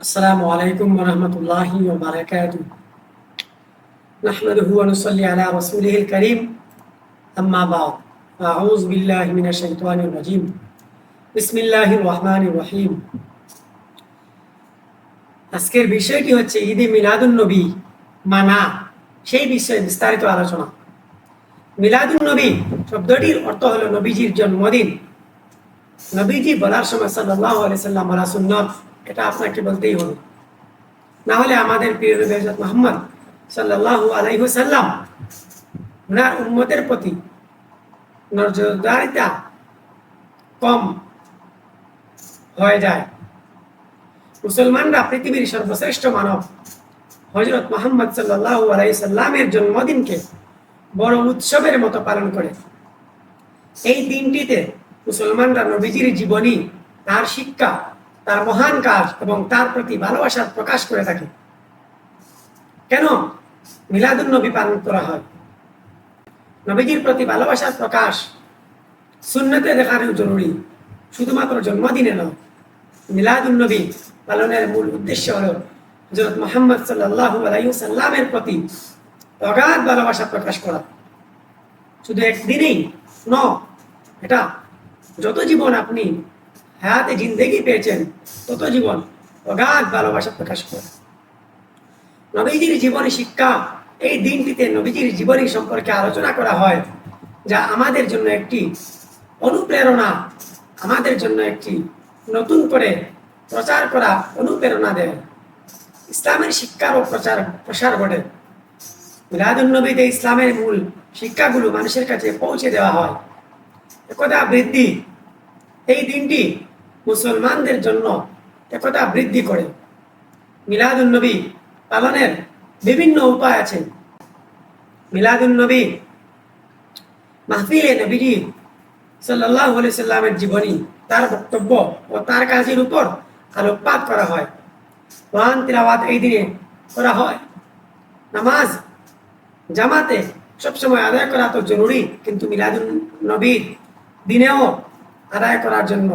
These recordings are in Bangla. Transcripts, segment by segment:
السلام عليكم ورحمة الله وبركاته نحمده ونصلي على رسوله الكريم أما بعد أعوذ بالله من الشيطان الرجيم بسم الله الرحمن الرحيم আজকের বিষয়টি হচ্ছে ঈদে মিলাদুন নবী মানা সেই বিষয়ে বিস্তারিত আলোচনা মিলাদুন নবী শব্দটির অর্থ হলো নবীজির জন্মদিন নবীজি বলার সময় সাল্লাহ সাল্লাম বলা সুন্নত এটা আপনাকে বলতেই হবে। না হলে আমাদের প্রিয় নবী মুহাম্মদ সাল্লাল্লাহু আলাইহি ওনার উম্মতের প্রতি নজরদারিতা কম হয়ে যায়। মুসলমানরা পৃথিবীর সর্বশ্রেষ্ঠ মানব। হজরত মোহাম্মদ সাল্লাল্লাহু আলাইহি সাল্লামের জন্মদিনকে বড় উৎসবের মতো পালন করে। এই দিনটিতে মুসলমানরা নবীজির জীবনী, তার শিক্ষা তার মহান কাজ এবং তার প্রতি ভালোবাসার প্রকাশ করে থাকে। কেন? মিলাদুন নবী পালন করা হয়। নবীজির প্রতি ভালোবাসার প্রকাশ সুন্নতে দেখানো জরুরি, শুধুমাত্র জন্মদিনে নয়। মিলাদুন নবী পালনের মূল উদ্দেশ্য হল হজরত মোহাম্মদ সাল্লাহ সাল্লামের প্রতি অগাধ ভালোবাসা প্রকাশ করা। শুধু একদিনেই ন এটা যত জীবন আপনি হায়াতে জিন্দেগি পেয়েছেন, তত জীবন অগাধ ভালোবাসা প্রকাশ করে। নবীজির জীবনী শিক্ষা এই দিনটিতে নবীজির জীবনী সম্পর্কে আলোচনা করা হয়, যা আমাদের জন্য একটি অনুপ্রেরণা, আমাদের জন্য একটি নতুন করে প্রচার করা অনুপ্রেরণা দেয়। ইসলামের শিক্ষার ও প্রচার, প্রসার ঘটে। মিলাদুল নবীতে ইসলামের মূল শিক্ষাগুলো মানুষের কাছে পৌঁছে দেওয়া হয়। একদা বৃদ্ধি, এই দিনটি মুসলমানদের জন্য একতা বৃদ্ধি করে। মিলাদুল নবী পালনের বিভিন্ন উপায় আছে। মিলাদুল নবী মাহফিলে নবীজি সাল্লাহ সাল্লামের জীবনী, তার বক্তব্য ও তার কাজের উপর আলোকপাত করা হয়। কোরআন তিলাওয়াত এই দিনে করা হয়। নামাজ জামাতে সবসময় আদায় করা তো জরুরি, কিন্তু মিলাদুল নবীর দিনেও আদায় করার জন্য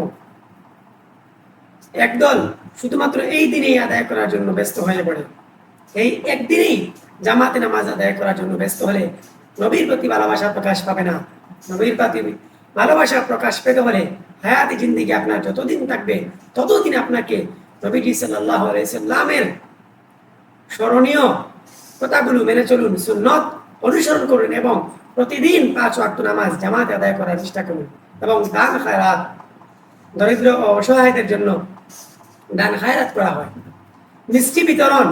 একদল শুধুমাত্র এই দিনেই আদায় করার জন্য ব্যস্ত হয়ে পড়ে। এই একদিনেই জামাতে নামাজ আদায় করার জন্য ব্যস্ত হলে নবীর প্রতি ভালোবাসা প্রকাশ পাবে না। নবীর প্রতি ভালোবাসা প্রকাশ পেতে হলে হায়াতি জিন্দিগি আপনার যতদিন থাকবে, ততদিন আপনাকে নবীজি সাল্লাহ সাল্লামের স্মরণীয় কথাগুলো মেনে চলুন, সুন্নত অনুসরণ করুন এবং প্রতিদিন পাঁচ ওয়াক্ত নামাজ জামাতে আদায় করার চেষ্টা করুন এবং দান খায়রাত দরিদ্র ও অসহায়দের জন্য দান খায়রাত করা হয়। মিষ্টি বিতরণ,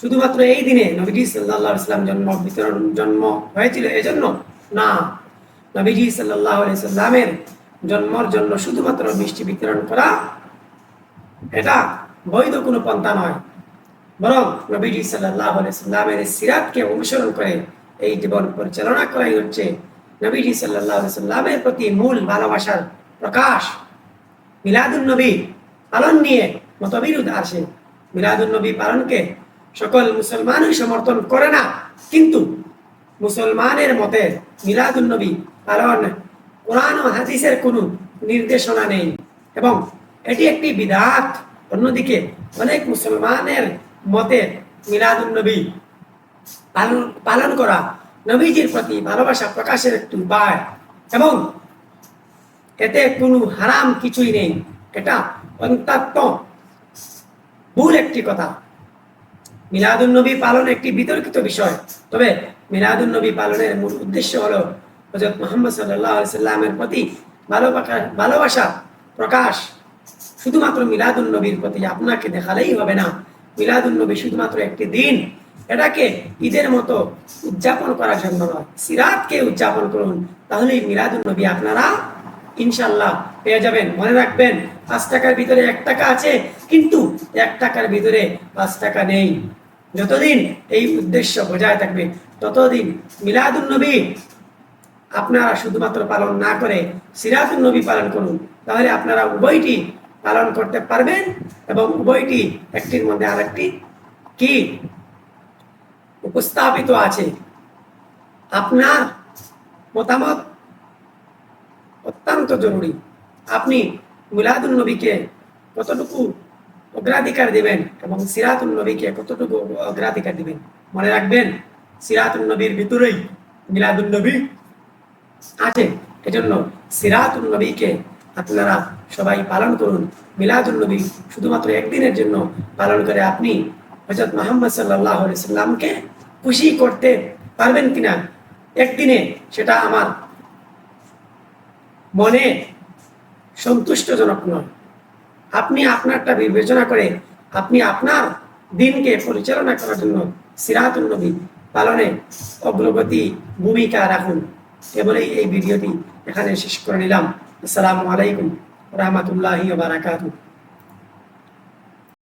শুধুমাত্র এই দিনে নবীজি সাল্লাহ ইসলাম জন্ম, বিতরণ জন্ম হয়েছিল এজন্য না। নবীজি সাল্লাহ সাল্লামের জন্মর জন্য শুধুমাত্র মিষ্টি বিতরণ করা, এটা বৈধ কোনো পন্থা নয়। বরং নবীজি সাল্লাহ সাল্লামের সিরাতকে অনুসরণ করে এই জীবন পরিচালনা করাই হচ্ছে নবীজি সাল্লাহ সাল্লামের প্রতি মূল ভালোবাসার প্রকাশ। মিলাদুল নবী পালন নিয়ে মতবিরোধ আসে মিলাদুল নবী পালনকে সকল মুসলমানই সমর্থন করে না, কিন্তু মুসলমানের মতে মিলাদুল নবী পালন কোরআন হাদিসের কোনো নির্দেশনা নেই এবং এটি একটি বিধাত অন্যদিকে অনেক মুসলমানের মতে মিলাদুল নবী পালন পালন করা নবীজির প্রতি ভালোবাসা প্রকাশের একটি উপায় এবং এতে কোনো হারাম কিছুই নেই। এটা অত্যন্ত ভুল একটি কথা। মিলাদুল নবী পালন একটি বিতর্কিত বিষয়। তবে মিলাদুল নবী পালনের মূল উদ্দেশ্য হলো হজরত মোহাম্মদ সাল্লামের প্রতি ভালোবাসা ভালোবাসা প্রকাশ। শুধুমাত্র মিলাদুল নবীর প্রতি আপনাকে দেখালেই হবে না। মিলাদুল নবী শুধুমাত্র একটি দিন। এটাকে ঈদের মতো উদযাপন করার জন্য নয়। সিরাতকে উদযাপন করুন। তাহলেই মিলাদুল নবী আপনারা ইনশাল্লাহ পেয়ে যাবেন। মনে রাখবেন, পাঁচ টাকার ভিতরে এক টাকা আছে, কিন্তু এক টাকার ভিতরে পাঁচ টাকা নেই। যতদিন এই উদ্দেশ্য বজায় থাকবে, ততদিন মিলাদুল নবী আপনারা শুধুমাত্র পালন না করে সিরাতুল নবী পালন করুন। তাহলে আপনারা উভয়টি পালন করতে পারবেন এবং উভয়টি একটির মধ্যে আরেকটি কি? উপস্থাপিত আছে। আপনার মতামত অত্যন্ত জরুরি। আপনি মিলাদুল নবীকে কতটুকু অগ্রাধিকার দিবেন এবং সিরাতুল নবীকে কতটুকু অগ্রাধিকার দিবেন? মনে রাখবেন সিরাতুল নবীর ভিতরেই মিলাদুল নবী আছে। এজন্য সিরাতুল নবীকে আপনারা সবাই পালন করুন। মিলাদুল নবী শুধুমাত্র একদিনের জন্য পালন করে আপনি হজরত মোহাম্মদ সাল্লাহ সাল্লামকে খুশি করতে পারবেন কিনা? একদিনে সেটা আমার মনে সন্তুষ্টজনক নয়। আপনি আপনারটা বিবেচনা করে আপনি আপনার দিনকে পরিচালনা করার জন্য সিরাতুল নবী পালনে অগ্রগতি ভূমিকা রাখুন। কেবলই এই ভিডিওটি এখানে শেষ করে নিলাম। আসসালামু আলাইকুম রহমতুল্লাহ বারাকাতুহ।